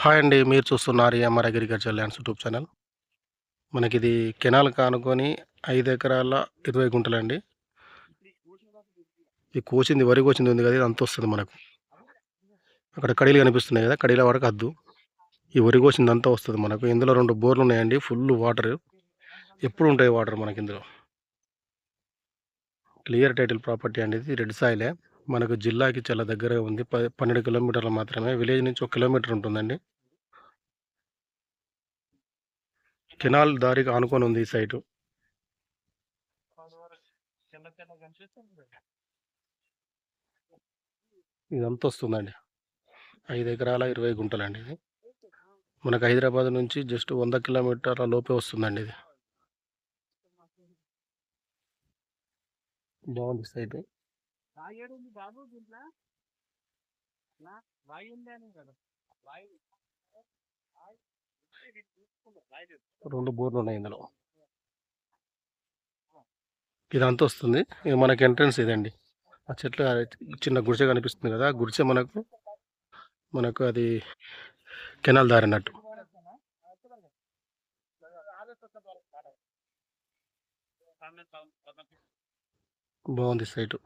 Hi అండి. మీరు చూస్తున్నారు M R agriculture lands YouTube channel. మనకి ఇది కెనాల్ కానుకొని ఐదు ఎకరాల ఇరవై గుంటలండి ఈ కోచింది వరి కోచింది ఉంది కదా ఇది అంత వస్తుంది మనకు. అక్కడ కడీలు కనిపిస్తున్నాయి కదా కడీల వరకు అద్దు. ఈ వరి కోసింది అంతా వస్తుంది మనకు. ఇందులో రెండు బోర్లు ఉన్నాయండి ఫుల్ వాటర్. ఎప్పుడు ఉంటాయి వాటర్ మనకి ఇందులో? క్లియర్ టైటిల్ ప్రాపర్టీ అండి ఇది రెడ్ సాయిలే. మనకు జిల్లాకి చాలా దగ్గరగా ఉంది. ప పన్నెండు కిలోమీటర్లు మాత్రమే. విలేజ్ నుంచి ఒక కిలోమీటర్ ఉంటుందండి. కెనాల్ దారికి ఆనుకొని ఉంది ఈ సైటు. ఇదంతా వస్తుందండి. ఐదు ఎకరాల ఇరవై గుంటలండి ఇది. మనకు హైదరాబాద్ నుంచి జస్ట్ వంద కిలోమీటర్ల లోపే వస్తుందండి ఇది. బాగుంది సైట్. రాయేడుంది బాబు దీంట్లో? నా వాయి ఉంది అని కదా. వాయి. రెండు బోర్లు ఉన్నాయి ఇందులో. ఇదంతా వస్తుంది. ఇది మనకి ఎంట్రన్స్ ఇదండి. ఆ చెట్లు చిన్న గుడిసె కనిపిస్తుంది కదా. ఆ గుడిసె మనకు మనకు అది కెనాల్ దారి అన్నట్టు బాగుంది సైటు.